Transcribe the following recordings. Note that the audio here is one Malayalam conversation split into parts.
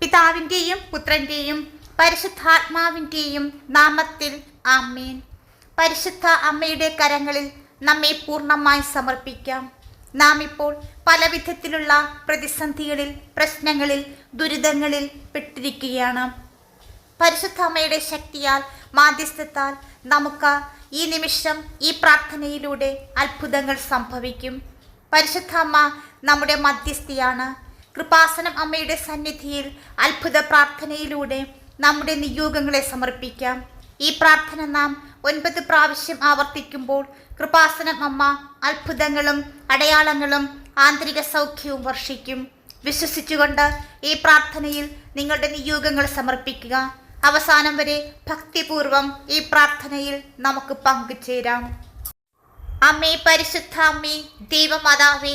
പിതാവിന്റെയും പുത്രന്റെയും പരിശുദ്ധാത്മാവിന്റെയും നാമത്തിൽ ആമേൻ. പരിശുദ്ധ അമ്മയുടെ കരങ്ങളിൽ നമ്മെ പൂർണമായി സമർപ്പിക്കാം. നാം ഇപ്പോൾ പല വിധത്തിലുള്ള പ്രതിസന്ധികളിൽ പ്രശ്നങ്ങളിൽ ദുരിതങ്ങളിൽ പെട്ടിരിക്കുകയാണ്. പരിശുദ്ധ അമ്മയുടെ ശക്തിയാൽ മാധ്യസ്ഥത്താൽ നമുക്ക് ഈ നിമിഷം ഈ പ്രാർത്ഥനയിലൂടെ അത്ഭുതങ്ങൾ സംഭവിക്കും. പരിശുദ്ധ അമ്മ നമ്മുടെ മധ്യസ്ഥയാണ്. കൃപാസനം അമ്മയുടെ സന്നിധിയിൽ അത്ഭുത പ്രാർത്ഥനയിലൂടെ നമ്മുടെ നിയോഗങ്ങളെ സമർപ്പിക്കാം. ഈ പ്രാർത്ഥന നാം ഒൻപത് പ്രാവശ്യം ആവർത്തിക്കുമ്പോൾ കൃപാസനം അമ്മ അത്ഭുതങ്ങളും അടയാളങ്ങളും ആന്തരിക സൗഖ്യവും വർഷിക്കും. വിശ്വസിച്ചുകൊണ്ട് ഈ പ്രാർത്ഥനയിൽ നിങ്ങളുടെ നിയോഗങ്ങൾ സമർപ്പിക്കുക. അവസാനം വരെ ഭക്തിപൂർവം ഈ പ്രാർത്ഥനയിൽ നമുക്ക് പങ്കുചേരാം. അമ്മേ പരിശുദ്ധ അമ്മേ ദൈവമാതാവേ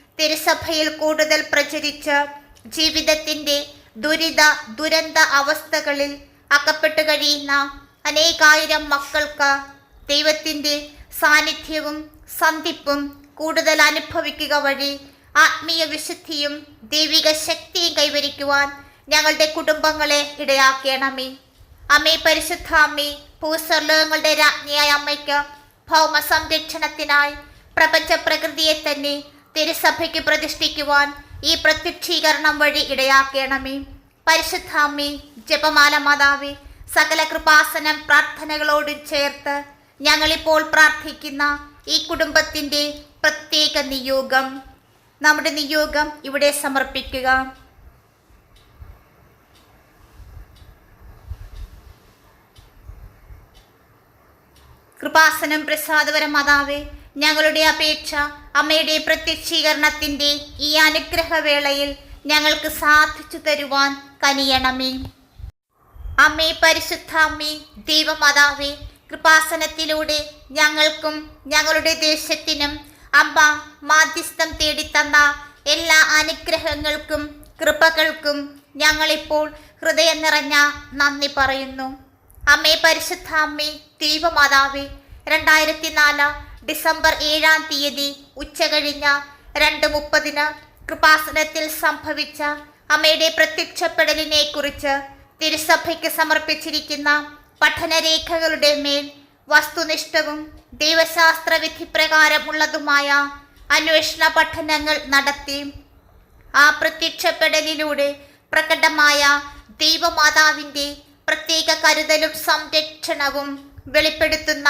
തിരുസഭയിൽ കൂടുതൽ പ്രചരിച്ച് ജീവിതത്തിന്റെ ദുരിത ദുരന്ത അവസ്ഥകളിൽ അകപ്പെട്ടു കഴിയുന്ന അനേകായിരം മക്കൾക്ക് ദൈവത്തിന്റെ സാന്നിധ്യവും സന്ധിപ്പും കൂടുതൽ അനുഭവിക്കുക വഴി ആത്മീയ വിശുദ്ധിയും ദൈവിക ശക്തിയും കൈവരിക്കുവാൻ ഞങ്ങളുടെ കുടുംബങ്ങളെ ഇടയാക്കണമേ. അമ്മേ പരിശുദ്ധ അമ്മേ ഭൂസ്വർലോകങ്ങളുടെ രാജ്ഞിയായ അമ്മയ്ക്ക് ഭൗമ സംരക്ഷണത്തിനായി പ്രപഞ്ച പ്രകൃതിയെ തന്നെ തിരുസഭയ്ക്ക് പ്രതിഷ്ഠിക്കുവാൻ ഈ പ്രത്യക്ഷീകരണം വഴി ഇടയാക്കണമേ. പരിശുദ്ധാമ്മേ ജപമാല മാതാവേ സകല കൃപാസനം പ്രാർത്ഥനകളോട് ചേർത്ത് ഞങ്ങളിപ്പോൾ പ്രാർത്ഥിക്കുന്ന ഈ കുടുംബത്തിന്റെ പ്രത്യേക നിയോഗം നമ്മുടെ നിയോഗം ഇവിടെ സമർപ്പിക്കുക. കൃപാസനം പ്രസാദപര മാതാവേ ഞങ്ങളുടെ അപേക്ഷ അമ്മയുടെ പ്രത്യക്ഷീകരണത്തിന്റെ ഈ അനുഗ്രഹവേളയിൽ ഞങ്ങൾക്ക് സാധിച്ചു തരുവാൻ കനിയണമേ. അമ്മേ പരിശുദ്ധ അമ്മേ ദൈവമാതാവേ കൃപാസനത്തിലൂടെ ഞങ്ങൾക്കും ഞങ്ങളുടെ ദേശത്തിനും അമ്മ മാധ്യസ്ഥം തേടിത്തന്ന എല്ലാ അനുഗ്രഹങ്ങൾക്കും കൃപകൾക്കും ഞങ്ങളിപ്പോൾ ഹൃദയം നിറഞ്ഞ നന്ദി പറയുന്നു. അമ്മേ പരിശുദ്ധ അമ്മേ ദൈവമാതാവേ രണ്ടായിരത്തി നാല് ഡിസംബർ ഏഴാം തീയതി ഉച്ചകഴിഞ്ഞ രണ്ട് മുപ്പതിന് കൃപാസനത്തിൽ സംഭവിച്ച അമ്മയുടെ പ്രത്യക്ഷപ്പെടലിനെ കുറിച്ച് തിരുസഭയ്ക്ക് സമർപ്പിച്ചിരിക്കുന്ന പഠനരേഖകളുടെ മേൽ വസ്തുനിഷ്ഠവും ദൈവശാസ്ത്ര വിധി പ്രകാരമുള്ളതുമായ അന്വേഷണ പഠനങ്ങൾ നടത്തി ആ പ്രത്യക്ഷപ്പെടലിലൂടെ പ്രകടമായ ദൈവമാതാവിന്റെ പ്രത്യേക കരുതലും സംരക്ഷണവും വെളിപ്പെടുത്തുന്ന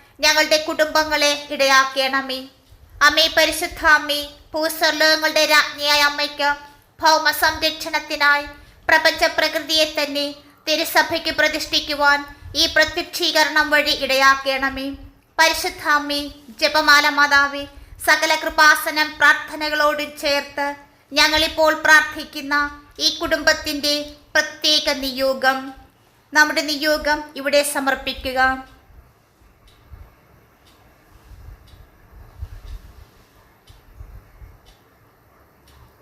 ഞങ്ങളുടെ കുടുംബങ്ങളെ ഇടയാക്കണമേ. അമ്മേ പരിശുദ്ധ അമ്മേ ഭൂസ്വർലോകങ്ങളുടെ രാജ്ഞിയായ അമ്മയ്ക്ക് ഭൗമ സംരക്ഷണത്തിനായി പ്രപഞ്ച പ്രകൃതിയെ തന്നെ തിരുസഭയ്ക്ക് പ്രതിഷ്ഠിക്കുവാൻ ഈ പ്രത്യക്ഷീകരണം വഴി ഇടയാക്കണമേ. പരിശുദ്ധ അമ്മേ ജപമാല മാതാവേ സകല കൃപാസനം പ്രാർത്ഥനകളോട് ചേർത്ത് ഞങ്ങളിപ്പോൾ പ്രാർത്ഥിക്കുന്ന ഈ കുടുംബത്തിന്റെ പ്രത്യേക നിയോഗം. നമ്മുടെ നിയോഗം ഇവിടെ സമർപ്പിക്കുക.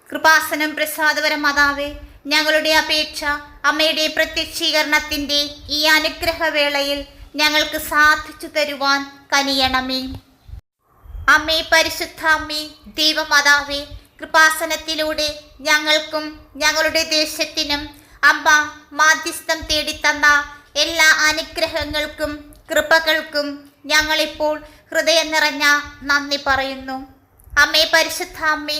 കൃപാസനം പ്രസാദപര മാതാവേ ഞങ്ങളുടെ അപേക്ഷ അമ്മയുടെ പ്രത്യക്ഷീകരണത്തിന്റെ ഈ അനുഗ്രഹവേളയിൽ ഞങ്ങൾക്ക് സാധിച്ചു തരുവാൻ കനിയണമേ. അമ്മേ പരിശുദ്ധ അമ്മേ ദൈവമാതാവേ കൃപാസനത്തിലൂടെ ഞങ്ങൾക്കും ഞങ്ങളുടെ ദേശത്തിനും അമ്മ മാധ്യസ്ഥം തേടിത്തന്ന എല്ലാ അനുഗ്രഹങ്ങൾക്കും കൃപകൾക്കും ഞങ്ങളിപ്പോൾ ഹൃദയം നിറഞ്ഞ നന്ദി പറയുന്നു. അമ്മേ പരിശുദ്ധ അമ്മേ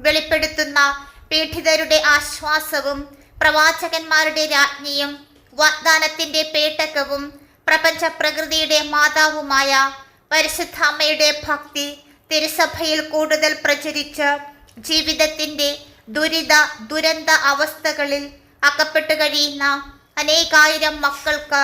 വെളിപ്പെടുത്തുന്ന പീഡിതരുടെ ആശ്വാസവും പ്രവാചകന്മാരുടെ രാജ്ഞിയും വാഗ്ദാനത്തിന്റെ പേട്ടകവും പ്രപഞ്ച പ്രകൃതിയുടെ മാതാവുമായ പരിശുദ്ധാമ്മയുടെ ഭക്തി തിരുസഭയിൽ കൂടുതൽ പ്രചരിച്ച് ജീവിതത്തിന്റെ ദുരിത ദുരന്ത അവസ്ഥകളിൽ അകപ്പെട്ടു കഴിയുന്ന അനേകായിരം മക്കൾക്ക്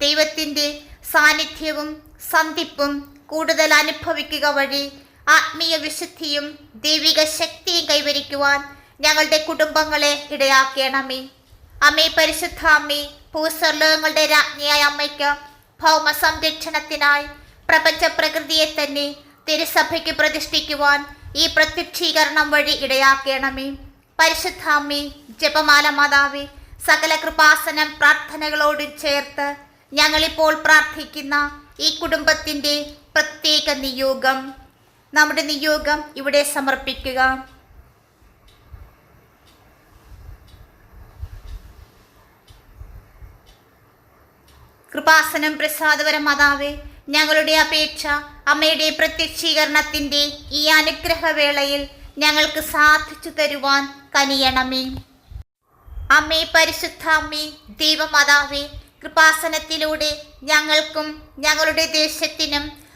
ദൈവത്തിന്റെ സാന്നിധ്യവും സന്ധിപ്പും കൂടുതൽ അനുഭവിക്കുക വഴി ആത്മീയ വിശുദ്ധിയും ദൈവിക ശക്തിയും കൈവരിക്കുവാൻ ഞങ്ങളുടെ കുടുംബങ്ങളെ ഇടയാക്കണമേ. അമ്മേ പരിശുദ്ധ അമ്മേ ഭൂസ്വർലോകങ്ങളുടെ രാജ്ഞിയായ അമ്മയ്ക്ക് ഭൗമ സംരക്ഷണത്തിനായി പ്രപഞ്ച പ്രകൃതിയെ തന്നെ തിരുസഭയ്ക്ക് പ്രതിഷ്ഠിക്കുവാൻ ഈ പ്രത്യക്ഷീകരണം വഴി ഇടയാക്കണമേ. പരിശുദ്ധ അമ്മേ ജപമാല മാതാവി സകല കൃപാസനം പ്രാർത്ഥനകളോട് ചേർത്ത് ഞങ്ങളിപ്പോൾ പ്രാർത്ഥിക്കുന്ന ഈ കുടുംബത്തിന്റെ പ്രത്യേക നിയോഗം. നമ്മുടെ നിയോഗം ഇവിടെ സമർപ്പിക്കുക. കൃപാസനം പ്രസാദപര മാതാവേ ഞങ്ങളുടെ അപേക്ഷ അമ്മയുടെ പ്രത്യക്ഷീകരണത്തിന്റെ ഈ അനുഗ്രഹവേളയിൽ ഞങ്ങൾക്ക് സാധിച്ചു തരുവാൻ കനിയണമേ. അമ്മേ പരിശുദ്ധ അമ്മേ ദൈവമാതാവേ കൃപാസനത്തിലൂടെ ഞങ്ങൾക്കും ഞങ്ങളുടെ ദേശത്തിനും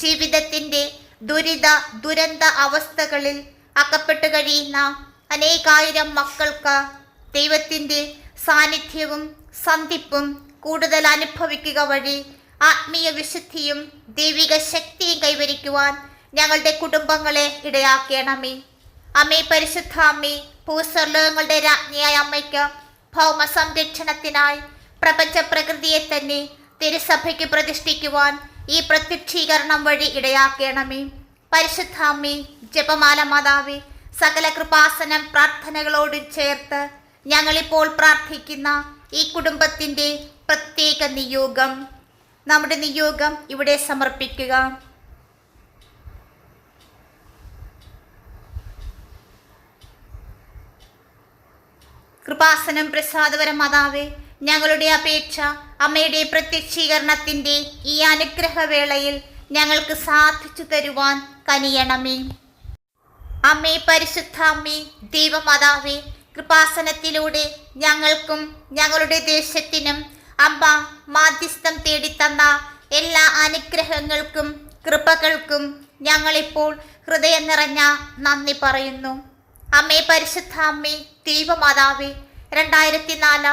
ജീവിതത്തിന്റെ ദുരിത ദുരന്ത അവസ്ഥകളിൽ അകപ്പെട്ടു കഴിയുന്ന അനേകായിരം മക്കൾക്ക് ദൈവത്തിന്റെ സാന്നിധ്യവും സന്ധിപ്പും കൂടുതൽ അനുഭവിക്കുക വഴി ആത്മീയ വിശുദ്ധിയും ദൈവിക ശക്തിയും കൈവരിക്കുവാൻ ഞങ്ങളുടെ കുടുംബങ്ങളെ ഇടയാക്കണമേ. അമ്മേ പരിശുദ്ധ അമ്മേ ഭൂസ്വർലോകങ്ങളുടെ രാജ്ഞിയായ അമ്മയ്ക്ക് ഭൗമ സംരക്ഷണത്തിനായി പ്രപഞ്ച പ്രകൃതിയെ തന്നെ തിരുസഭയ്ക്ക് പ്രതിഷ്ഠിക്കുവാൻ ഈ പ്രത്യക്ഷീകരണം വഴി ഇടയാക്കണമേ. പരിശുദ്ധാമ്മേ ജപമാല മാതാവേ സകല കൃപാസനം പ്രാർത്ഥനകളോട് ചേർത്ത് ഞങ്ങളിപ്പോൾ പ്രാർത്ഥിക്കുന്ന ഈ കുടുംബത്തിന്റെ പ്രത്യേക നിയോഗം. നമ്മുടെ നിയോഗം ഇവിടെ സമർപ്പിക്കുക. കൃപാസനം പ്രസാദപര മാതാവേ ഞങ്ങളുടെ അപേക്ഷ അമ്മയുടെ പ്രത്യക്ഷീകരണത്തിന്റെ ഈ അനുഗ്രഹവേളയിൽ ഞങ്ങൾക്ക് സാധിച്ചു തരുവാൻ കനിയണമേ. അമ്മേ പരിശുദ്ധ അമ്മേ ദൈവമാതാവേ കൃപാസനത്തിലൂടെ ഞങ്ങൾക്കും ഞങ്ങളുടെ ദേശത്തിനും അമ്മ മാധ്യസ്ഥം തേടിത്തന്ന എല്ലാ അനുഗ്രഹങ്ങൾക്കും കൃപകൾക്കും ഞങ്ങളിപ്പോൾ ഹൃദയം നിറഞ്ഞ നന്ദി പറയുന്നു. അമ്മേ പരിശുദ്ധ അമ്മേ ദൈവമാതാവേ രണ്ടായിരത്തി നാല്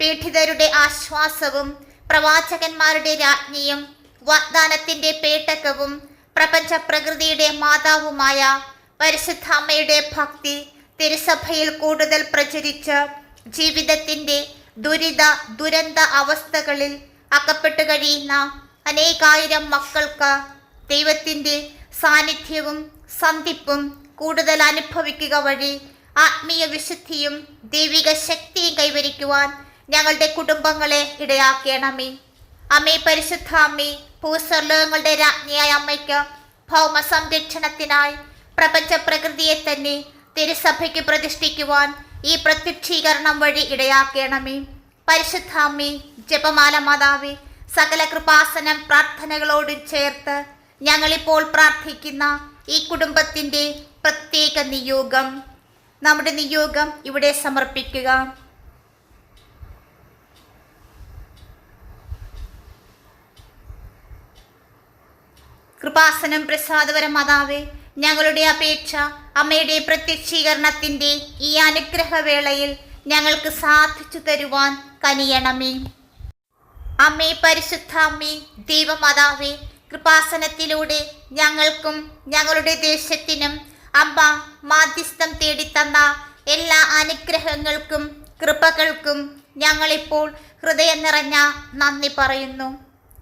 പീഡിതരുടെ ആശ്വാസവും പ്രവാചകന്മാരുടെ രാജ്ഞിയും വാഗ്ദാനത്തിന്റെ പേട്ടകവും പ്രപഞ്ച പ്രകൃതിയുടെ മാതാവുമായ പരിശുദ്ധാമ്മയുടെ ഭക്തി തിരുസഭയിൽ കൂടുതൽ പ്രചരിച്ച് ജീവിതത്തിന്റെ ദുരിത ദുരന്ത അവസ്ഥകളിൽ അകപ്പെട്ടു കഴിയുന്ന അനേകായിരം മക്കൾക്ക് ദൈവത്തിന്റെ സാന്നിധ്യവും സന്ധിപ്പും കൂടുതൽ അനുഭവിക്കുക വഴി ആത്മീയ വിശുദ്ധിയും ദൈവിക ശക്തിയും കൈവരിക്കുവാൻ ഞങ്ങളുടെ കുടുംബങ്ങളെ ഇടയാക്കണമേ. അമ്മേ പരിശുദ്ധ അമ്മേ ഭൂസ്വർലോകങ്ങളുടെ രാജ്ഞിയായ അമ്മയ്ക്ക് ഭൗമ സംരക്ഷണത്തിനായി പ്രപഞ്ച പ്രകൃതിയെ തന്നെ തിരുസഭയ്ക്ക് പ്രതിഷ്ഠിക്കുവാൻ ഈ പ്രത്യക്ഷീകരണം വഴി ഇടയാക്കണമേ. പരിശുദ്ധ അമ്മേ ജപമാല മാതാവേ സകല കൃപാസനം പ്രാർത്ഥനകളോടും ചേർത്ത് ഞങ്ങളിപ്പോൾ പ്രാർത്ഥിക്കുന്ന ഈ കുടുംബത്തിന്റെ പ്രത്യേക നിയോഗം. നമ്മുടെ നിയോഗം ഇവിടെ സമർപ്പിക്കുക. കൃപാസനം പ്രസാദപര മാതാവേ ഞങ്ങളുടെ അപേക്ഷ അമ്മയുടെ പ്രത്യക്ഷീകരണത്തിന്റെ ഈ അനുഗ്രഹവേളയിൽ ഞങ്ങൾക്ക് സാധിച്ചു തരുവാൻ കനിയണമേ. അമ്മേ പരിശുദ്ധ അമ്മേ ദൈവമാതാവേ കൃപാസനത്തിലൂടെ ഞങ്ങൾക്കും ഞങ്ങളുടെ ദേശത്തിനും അമ്മ മാധ്യസ്ഥം തേടിത്തന്ന എല്ലാ അനുഗ്രഹങ്ങൾക്കും കൃപകൾക്കും ഞങ്ങളിപ്പോൾ ഹൃദയം നിറഞ്ഞ നന്ദി പറയുന്നു.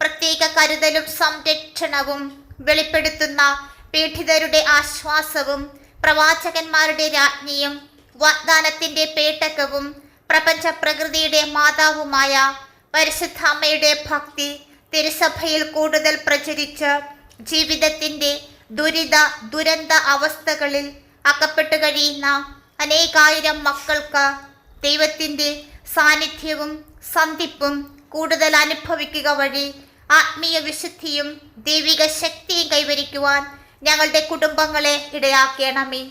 പ്രത്യേക കരുതലും സംരക്ഷണവും വെളിപ്പെടുത്തുന്ന പീഡിതരുടെ ആശ്വാസവും പ്രവാചകന്മാരുടെ രാജ്ഞിയും വാഗ്ദാനത്തിന്റെ പേട്ടകവും പ്രപഞ്ച പ്രകൃതിയുടെ മാതാവുമായ പരിശുദ്ധാമ്മയുടെ ഭക്തി തിരുസഭയിൽ കൂടുതൽ പ്രചരിച്ച് ജീവിതത്തിന്റെ ദുരിത ദുരന്ത അവസ്ഥകളിൽ അകപ്പെട്ടു കഴിയുന്ന അനേകായിരം മക്കൾക്ക് ദൈവത്തിന്റെ സാന്നിധ്യവും സന്ധിപ്പും കൂടുതൽ അനുഭവിക്കുക വഴി ആത്മീയ വിശുദ്ധിയും ദൈവിക ശക്തിയും കൈവരിക്കുവാൻ ഞങ്ങളുടെ കുടുംബങ്ങളെ ഇടയാക്കണമേ.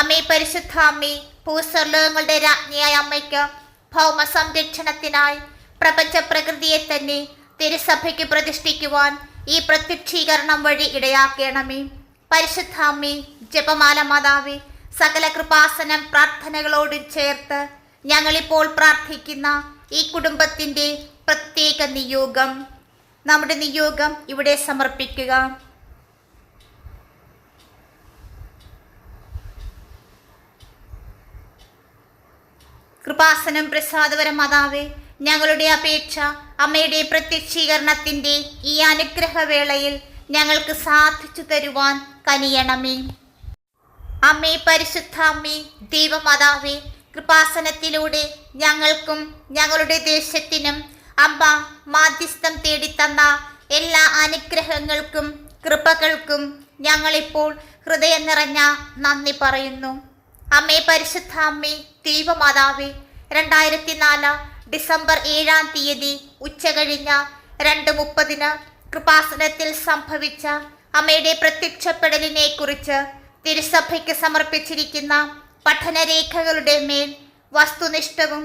അമ്മേ പരിശുദ്ധ അമ്മേ ഭൂസ്വർലോകങ്ങളുടെ രാജ്ഞിയായ അമ്മയ്ക്ക് ഭൗമ സംരക്ഷണത്തിനായി പ്രപഞ്ച പ്രകൃതിയെ തന്നെ തിരുസഭയ്ക്ക് പ്രതിഷ്ഠിക്കുവാൻ ഈ പ്രത്യക്ഷീകരണം വഴി ഇടയാക്കണമേ. പരിശുദ്ധ അമ്മേ ജപമാല മാതാവി സകല കൃപാസനം പ്രാർത്ഥനകളോട് ചേർത്ത് ഞങ്ങളിപ്പോൾ പ്രാർത്ഥിക്കുന്ന ഈ കുടുംബത്തിന്റെ പ്രത്യേക നിയോഗം. നമ്മുടെ നിയോഗം ഇവിടെ സമർപ്പിക്കുക. കൃപാസനം പ്രസാദപര മാതാവേ ഞങ്ങളുടെ അപേക്ഷ അമ്മയുടെ പ്രത്യക്ഷീകരണത്തിന്റെ ഈ അനുഗ്രഹവേളയിൽ ഞങ്ങൾക്ക് സാധിച്ചു തരുവാൻ കനിയണമേ. അമ്മേ പരിശുദ്ധ അമ്മേ ദൈവമാതാവേ കൃപാസനത്തിലൂടെ ഞങ്ങൾക്കും ഞങ്ങളുടെ ദേശത്തിനും അമ്മ മാധ്യസ്ഥം തേടിത്തന്ന എല്ലാ അനുഗ്രഹങ്ങൾക്കും കൃപകൾക്കും ഞങ്ങളിപ്പോൾ ഹൃദയം നിറഞ്ഞ നന്ദി പറയുന്നു. അമ്മേ പരിശുദ്ധ അമ്മേ ദൈവമാതാവേ രണ്ടായിരത്തി നാല് ഡിസംബർ ഏഴാം തീയതി ഉച്ചകഴിഞ്ഞ രണ്ട് മുപ്പതിന് കൃപാസനത്തിൽ സംഭവിച്ച അമ്മയുടെ പ്രത്യക്ഷപ്പെടലിനെ കുറിച്ച് തിരുസഭയ്ക്ക് സമർപ്പിച്ചിരിക്കുന്ന പഠനരേഖകളുടെ മേൽ വസ്തുനിഷ്ഠവും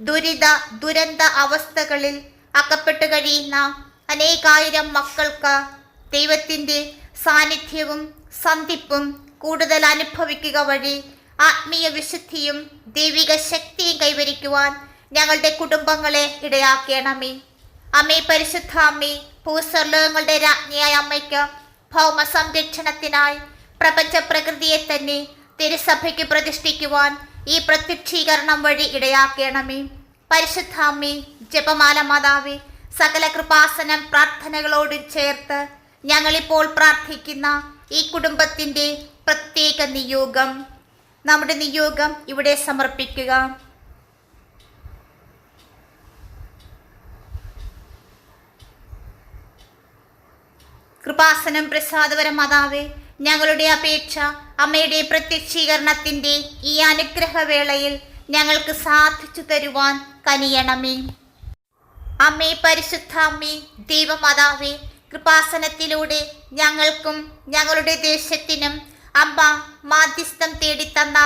ദുരിത ദുരന്ത അവസ്ഥകളിൽ അകപ്പെട്ടു കഴിയുന്ന അനേകായിരം മക്കൾക്ക് ദൈവത്തിന്റെ സാന്നിധ്യവും സന്ധിപ്പും കൂടുതൽ അനുഭവിക്കുക വഴി ആത്മീയ വിശുദ്ധിയും ദൈവിക ശക്തിയും കൈവരിക്കുവാൻ ഞങ്ങളുടെ കുടുംബങ്ങളെ ഇടയാക്കണമേ. അമ്മേ പരിശുദ്ധ അമ്മേ ഭൂസ്വർലോകങ്ങളുടെ രാജ്ഞിയായ അമ്മയ്ക്ക് ഭൗമ സംരക്ഷണത്തിനായി പ്രപഞ്ച പ്രകൃതിയെ തന്നെ തിരുസഭയ്ക്ക് പ്രതിഷ്ഠിക്കുവാൻ ഈ പ്രത്യക്ഷീകരണം വഴി ഇടയാക്കണമേ. പരിശുദ്ധാമ്മേ ജപമാല മാതാവേ സകല കൃപാസനം പ്രാർത്ഥനകളോട് ചേർത്ത് ഞങ്ങളിപ്പോൾ പ്രാർത്ഥിക്കുന്ന ഈ കുടുംബത്തിന്റെ പ്രത്യേക നിയോഗം നമ്മുടെ നിയോഗം ഇവിടെ സമർപ്പിക്കുക. കൃപാസനം പ്രസാദപര മാതാവേ ഞങ്ങളുടെ അപേക്ഷ അമ്മയുടെ പ്രത്യക്ഷീകരണത്തിന്റെ ഈ അനുഗ്രഹവേളയിൽ ഞങ്ങൾക്ക് സാധിച്ചു തരുവാൻ കനിയണമേ. അമ്മേ പരിശുദ്ധ അമ്മേ ദൈവമാതാവേ കൃപാസനത്തിലൂടെ ഞങ്ങൾക്കും ഞങ്ങളുടെ ദേശത്തിനും അമ്മ മാധ്യസ്ഥം തേടിത്തന്ന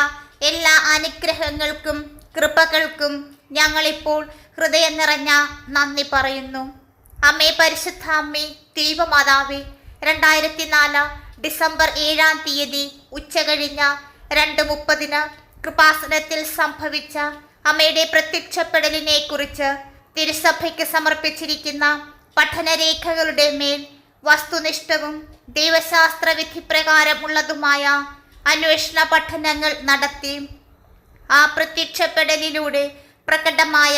എല്ലാ അനുഗ്രഹങ്ങൾക്കും കൃപകൾക്കും ഞങ്ങളിപ്പോൾ ഹൃദയം നിറഞ്ഞ നന്ദി പറയുന്നു. അമ്മേ പരിശുദ്ധ അമ്മേ ദൈവമാതാവേ രണ്ടായിരത്തി നാല് ഡിസംബർ ഏഴാം തീയതി ഉച്ചകഴിഞ്ഞ രണ്ട് മുപ്പതിന് കൃപാസനത്തിൽ സംഭവിച്ച അമ്മയുടെ പ്രത്യക്ഷപ്പെടലിനെ കുറിച്ച് തിരുസഭയ്ക്ക് സമർപ്പിച്ചിരിക്കുന്ന പഠനരേഖകളുടെ മേൽ വസ്തുനിഷ്ഠവും ദൈവശാസ്ത്ര വിധിപ്രകാരമുള്ളതുമായ അന്വേഷണ പഠനങ്ങൾ നടത്തി ആ പ്രത്യക്ഷപ്പെടലിലൂടെ പ്രകടമായ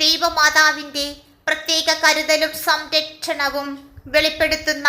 ദൈവമാതാവിന്റെ പ്രത്യേക കരുതലും സംരക്ഷണവും വെളിപ്പെടുത്തുന്ന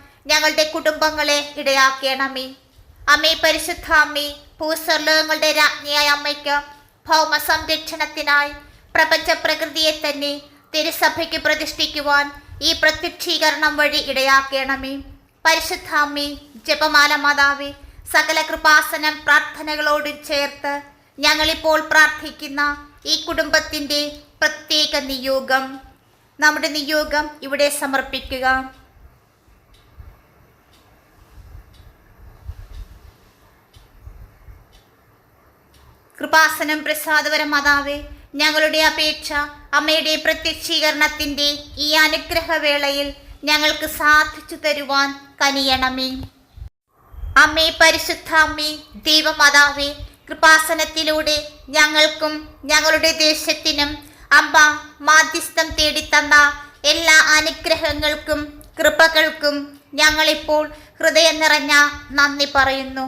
ഞങ്ങളുടെ കുടുംബങ്ങളെ ഇടയാക്കിയണമേ അമ്മേ പരിശുദ്ധ അമ്മേ ഭൂസ്വർലോകങ്ങളുടെ രാജ്ഞിയായ അമ്മയ്ക്ക് ഭൗമ സംരക്ഷണത്തിനായി പ്രപഞ്ച പ്രകൃതിയെ തന്നെ തിരുസഭയ്ക്ക് പ്രതിഷ്ഠിക്കുവാൻ ഈ പ്രത്യക്ഷീകരണം വഴി ഇടയാക്കണമേ. പരിശുദ്ധ അമ്മേ ജപമാല മാതാവി സകല കൃപാസനം പ്രാർത്ഥനകളോട് ചേർത്ത് ഞങ്ങളിപ്പോൾ പ്രാർത്ഥിക്കുന്ന ഈ കുടുംബത്തിന്റെ പ്രത്യേക നിയോഗം. നമ്മുടെ നിയോഗം ഇവിടെ സമർപ്പിക്കുക. കൃപാസനം പ്രസാദപര മാതാവേ ഞങ്ങളുടെ അപേക്ഷ അമ്മയുടെ പ്രത്യക്ഷീകരണത്തിന്റെ ഈ അനുഗ്രഹവേളയിൽ ഞങ്ങൾക്ക് സാധിച്ചു തരുവാൻ കനിയണമേ. അമ്മേ പരിശുദ്ധ അമ്മേ ദൈവമാതാവേ കൃപാസനത്തിലൂടെ ഞങ്ങൾക്കും ഞങ്ങളുടെ ദേശത്തിനും അമ്മ മാധ്യസ്ഥം തേടിത്തന്ന എല്ലാ അനുഗ്രഹങ്ങൾക്കും കൃപകൾക്കും ഞങ്ങളിപ്പോൾ ഹൃദയം നിറഞ്ഞ നന്ദി പറയുന്നു.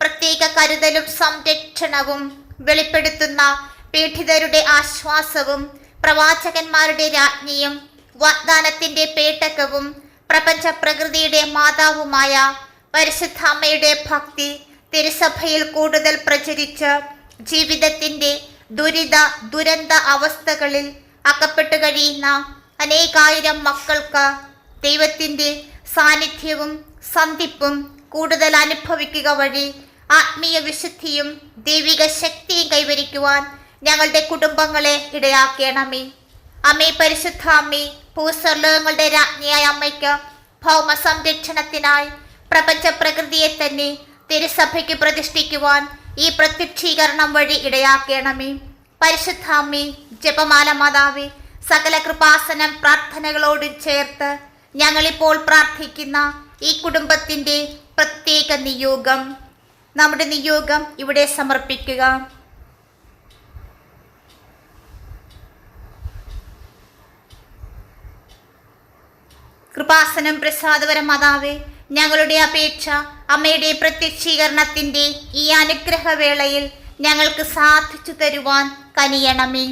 പ്രത്യേക കരുതലും സംരക്ഷണവും വെളിപ്പെടുത്തുന്ന പീഡിതരുടെ ആശ്വാസവും പ്രവാചകന്മാരുടെ രാജ്ഞിയും വാഗ്ദാനത്തിന്റെ പേട്ടകവും പ്രപഞ്ച പ്രകൃതിയുടെ മാതാവുമായ പരിശുദ്ധാമ്മയുടെ ഭക്തി തിരുസഭയിൽ കൂടുതൽ പ്രചരിച്ച് ജീവിതത്തിന്റെ ദുരിത ദുരന്ത അവസ്ഥകളിൽ അകപ്പെട്ടു കഴിയുന്ന അനേകായിരം മക്കൾക്ക് ദൈവത്തിന്റെ സാന്നിധ്യവും സന്ധിപ്പും കൂടുതൽ അനുഭവിക്കുക വഴി ആത്മീയ വിശുദ്ധിയും ദൈവിക ശക്തിയും കൈവരിക്കുവാൻ ഞങ്ങളുടെ കുടുംബങ്ങളെ ഇടയാക്കണമേ. അമ്മേ പരിശുദ്ധ അമ്മേ ഭൂസ്വർലോകങ്ങളുടെ രാജ്ഞിയായ അമ്മയ്ക്ക് ഭൗമ സംരക്ഷണത്തിനായി പ്രപഞ്ച പ്രകൃതിയെ തന്നെ തിരുസഭയ്ക്ക് പ്രതിഷ്ഠിക്കുവാൻ ഈ പ്രത്യക്ഷീകരണം വഴി ഇടയാക്കണമേ. പരിശുദ്ധ അമ്മേ ജപമാല മാതാവി സകല കൃപാസനം പ്രാർത്ഥനകളോട് ചേർത്ത് ഞങ്ങളിപ്പോൾ പ്രാർത്ഥിക്കുന്ന ഈ കുടുംബത്തിന്റെ പ്രത്യേക നിയോഗം. നമ്മുടെ നിയോഗം ഇവിടെ സമർപ്പിക്കുക. കൃപാസനം പ്രസാദപര മാതാവേ ഞങ്ങളുടെ അപേക്ഷ അമ്മയുടെ പ്രത്യക്ഷീകരണത്തിന്റെ ഈ അനുഗ്രഹവേളയിൽ ഞങ്ങൾക്ക് സാധിച്ചു തരുവാൻ കനിയണമേ.